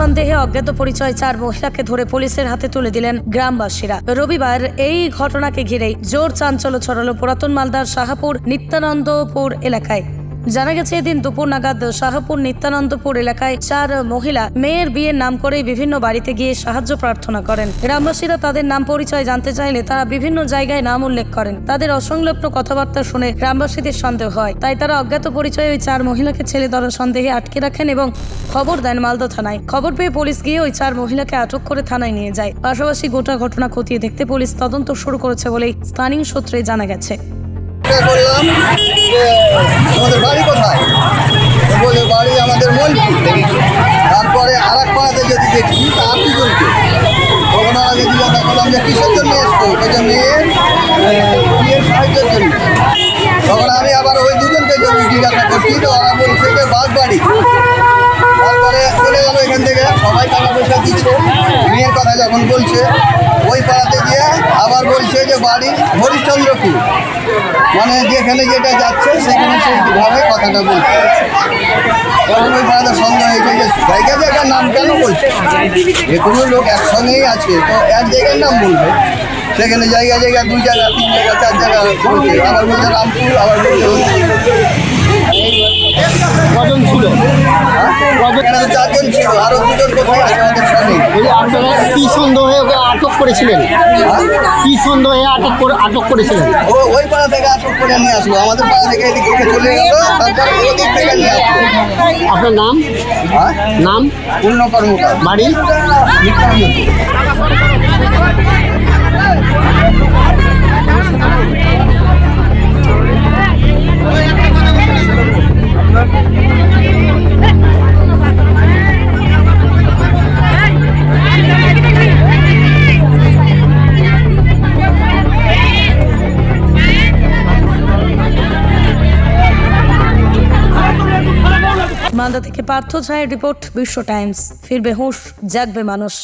অজ্ঞাত পরিচয় চার মহিলাকে ধরে পুলিশের হাতে তুলে দিলেন গ্রামবাসীরা। রবিবার এই ঘটনাকে ঘিরেই জোর চাঞ্চল্য ছড়ালো পুরাতন মালদার শাহাপুর নিত্যানন্দপুর এলাকায়। জানা গেছে, এদিন দুপুর নাগাদ শাহপুর নিত্যানন্দপুর এলাকায় চার মহিলা মেয়ের বিয়ের নাম করে বিভিন্ন বাড়িতে গিয়ে সাহায্য প্রার্থনা করেন। গ্রামবাসীরা তাদের নাম পরিচয় জানতে চাইলে তারা বিভিন্ন জায়গায় নাম উল্লেখ করেন। তাদের অসংলগ্ন কথাবার্তা শুনে গ্রামবাসীদের সন্দেহ হয়। তাই তারা অজ্ঞাত পরিচয়ে ওই চার মহিলাকে ছেলে ধরা সন্দেহে আটকে রাখেন এবং খবর দেন মালদা থানায়। খবর পেয়ে পুলিশ গিয়ে ওই চার মহিলাকে আটক করে থানায় নিয়ে যায়। পাশাপাশি গোটা ঘটনা খতিয়ে দেখতে পুলিশ তদন্ত শুরু করেছে বলেই স্থানীয় সূত্রে জানা গেছে। জিজ্ঞাসা করলাম যে আমাদের বাড়ি কোথায়? বলে বাড়ি আমাদের মনপুর তারপরে আর এক পাড়াতে যদি দেখি, তা আপনি জনকে তখন আগে জিজ্ঞাসা করলাম যে কিসের জন্য এসছো? যে মেয়ের বিয়ের সাহায্যের জন্য। তখন আমি আবার ওই দুজনকে যদি জিজ্ঞাসা করছি, তো ওরা বলছে যে বাঘ বাড়ি তারপরে চলে গেল এখান থেকে। সবাই টাকা পয়সা দিচ্ছে। মেয়ের কথা যখন বলছে, ওই পাড়াতে যে বাড়ি হরিশ্চন্দ্রপুর। মানে যেখানে যেটা যাচ্ছে, সেখানে সেইভাবে কথাটা বলছে। তখন ওই পাড়াতে সন্দেহ হয়েছে যে জায়গা জায়গার নাম কেন বলছে? যে কোনো লোক একসঙ্গেই আছে, তো এক জায়গার নাম বলবে। সেখানে জায়গা জায়গা, দুই জায়গা, তিন জায়গা, চার জায়গা, আবার বলছে রামপুর, আবার বলছে কজন ছিল এখানে তো চারজন ছিল আরও দুজন কোথায় আছে আমাদের সঙ্গে বলি আপনারা কি সন্দেহে ওকে আটক করেছিলেন? কি সন্দেহে আটক করে আটক করেছিলেন? ও ওই পাড়া থেকে আটক করে নিয়ে আসলো। আমাদের পাড়া থেকে এদিকে চলে গেল তারপরে ওদিক থেকে নিয়ে আসলো। আপনার নাম? হ্যাঁ? নাম? পূর্ণ কর্মকার। বাড়ি? মালদা থেকে পার্থ ছায়ের রিপোর্ট বিশ্ব টাইমস। ফিরবে হুঁশ জাগবে মানুষ।